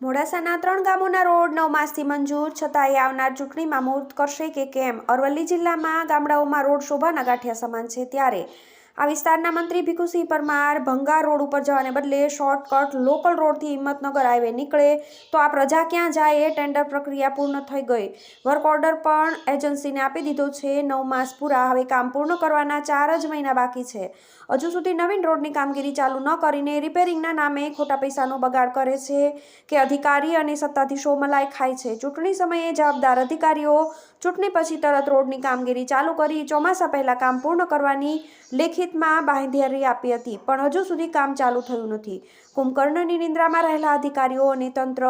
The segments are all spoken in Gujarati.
મોડાસાના ત્રણ ગામોના રોડ નવ માસથી મંજૂર, છતાંય આવનાર ચૂંટણીમાં મુહૂર્ત કરશે કે કેમ? અરવલ્લી જિલ્લામાં ગામડાઓમાં રોડ શોભાના ગાંઠિયા સમાન છે ત્યારે આ વિસ્તારના મંત્રી ભીખુસિંહ પરમાર ભંગાર રોડ ઉપર જવાને બદલે શોર્ટકટ લોકલ રોડથી હિંમતનગર હાઈવે નીકળે તો આ પ્રજા ક્યાં જાય એ ટેન્ડર પ્રક્રિયા પૂર્ણ થઈ ગઈ. વર્ક ઓર્ડર પણ એજન્સીને આપી દીધો છે. નવ માસ પૂરા. હવે કામ પૂર્ણ કરવાના ચાર જ મહિના બાકી છે. હજુ સુધી નવીન રોડની કામગીરી ચાલુ ન કરીને રિપેરિંગના નામે ખોટા પૈસાનો બગાડ કરે છે કે અધિકારી અને સત્તાધીશો મલાઈ ખાય છે. ચૂંટણી સમયે જવાબદાર અધિકારીઓ ચૂંટણી પછી તરત રોડની કામગીરી ચાલુ કરી ચોમાસા પહેલાં કામ પૂર્ણ કરવાની લેખિતમાં બાંહેધરી આપી હતી, પણ હજુ સુધી કામ ચાલુ થયું નથી. કુંભકર્ણની નિંદ્રામાં રહેલા અધિકારીઓ અને તંત્ર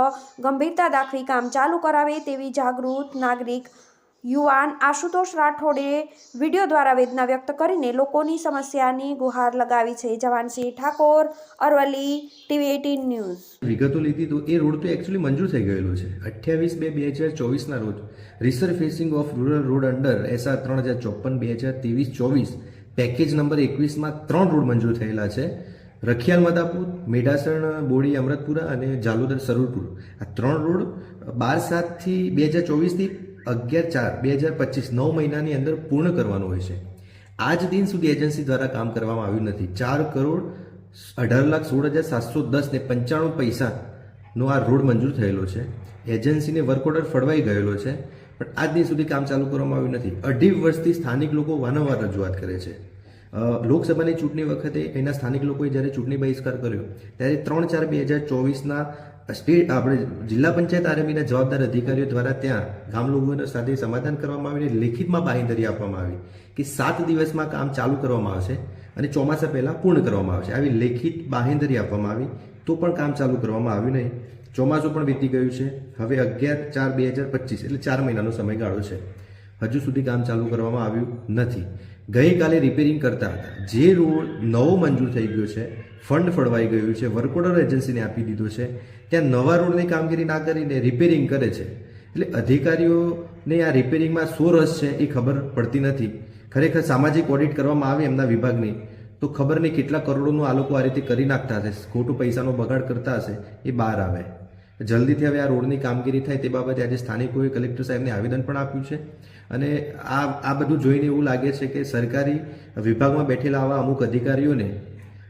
ગંભીરતા દાખવી કામ ચાલુ કરાવે તેવી જાગૃત નાગરિક યુવાન આશુતોષ રાઠોડે વીડિયો દ્વારા વેદના વ્યક્ત કરીને લોકોની સમસ્યાની ગુહાર લગાવી છે. Javansinh Thakor, Aravalli, TV eighteen news. વિગતો લીધી તો એ રોડ તો એકચ્યુઅલી મંજૂર થઈ ગયેલો છે. અઠ્યાવીસ બે બે હજાર ચોવીસના રોજ resurfacing of rural road under SR ત્રણ હજાર ચોપન બે હજાર ત્રેવીસ ચોવીસ પેકેજ નંબર એકવીસમાં ત્રણ રોડ મંજૂર થયેલા છે. રખિયાલ મદાપુર મેઢાસણ, બોડી અમૃતપુરા અને જાલોદર સરુરપુર. આ ત્રણ રોડ બાર સાતથી બે હજાર ચોવીસથી અગિયાર ચાર, બે હજાર પચીસ નવ મહિનાની અંદર પૂર્ણ કરવાનું હોય છે. આજ દિન સુધી એજન્સી દ્વારા કામ કરવામાં આવ્યું નથી. ચાર કરોડ અઢાર લાખ સોળ હજાર સાતસો દસ ને પંચાણું પૈસાનો આ રોડ મંજૂર થયેલો છે. એજન્સીને વર્ક ઓર્ડર ફળવાઈ ગયેલો છે. પણ આજ દિન સુધી કામ ચાલુ કરવામાં આવ્યું નથી. અઢી વર્ષથી સ્થાનિક લોકો વારંવાર રજૂઆત કરે છે. લોકસભાની ચૂંટણી વખતે એના સ્થાનિક લોકોએ જ્યારે ચૂંટણી બહિષ્કાર કર્યો, ત્યારે ત્રણ ચાર બે હજાર ચોવીસના સ્ટેટ, આપણે જિલ્લા પંચાયત આરએમીના જવાબદાર અધિકારીઓ દ્વારા ત્યાં ગામ લોકોને સાથે સમાધાન કરવામાં આવીને લેખિતમાં બાંહેધરી આપવામાં આવી કે સાત દિવસમાં કામ ચાલુ કરવામાં આવશે અને ચોમાસા પહેલાં પૂર્ણ કરવામાં આવશે. આવી લેખિત બાંહેધરી આપવામાં આવી, તો પણ કામ ચાલુ કરવામાં આવ્યું નહીં. ચોમાસું પણ વીતી ગયું છે. હવે અગિયાર ચાર બે હજાર પચીસ, એટલે ચાર મહિનાનો સમયગાળો છે. હજુ સુધી કામ ચાલુ કરવામાં આવ્યું નથી. ગઈકાલે રિપેરિંગ કરતા હતા. જે રોડ નવો મંજૂર થઈ ગયો છે, ફંડ ફળવાઈ ગયું છે વર્ક ઓર્ડર એજન્સીને આપી દીધો છે. ત્યાં નવા રોડની કામગીરી ના કરીને રિપેરિંગ કરે છે. એટલે અધિકારીઓને આ રિપેરિંગમાં શું રસ છે એ ખબર પડતી નથી. ખરેખર સામાજિક ઓડિટ કરવામાં આવે એમના વિભાગની, તો ખબર નહીં કેટલા કરોડોનું આ લોકો આ રીતે કરી નાખતા હશે. ખોટું પૈસાનો બગાડ કરતા હશે, એ બહાર આવે. જલ્દીથી હવે આ રોડની કામગીરી થાય તે બાબતે આજે સ્થાનિકોએ કલેક્ટર સાહેબને આવેદન પણ આપ્યું છે. અને આ આ બધું જોઈને એવું લાગે છે કે સરકારી વિભાગમાં બેઠેલા આવા અમુક અધિકારીઓને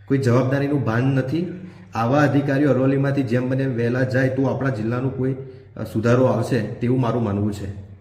કોઈ જવાબદારીનું ભાન નથી. આવા અધિકારીઓ અરવલ્લીમાંથી જેમ બને વહેલા જાય તો આપણા જિલ્લાનું કોઈ સુધારો આવશે તેવું મારું માનવું છે.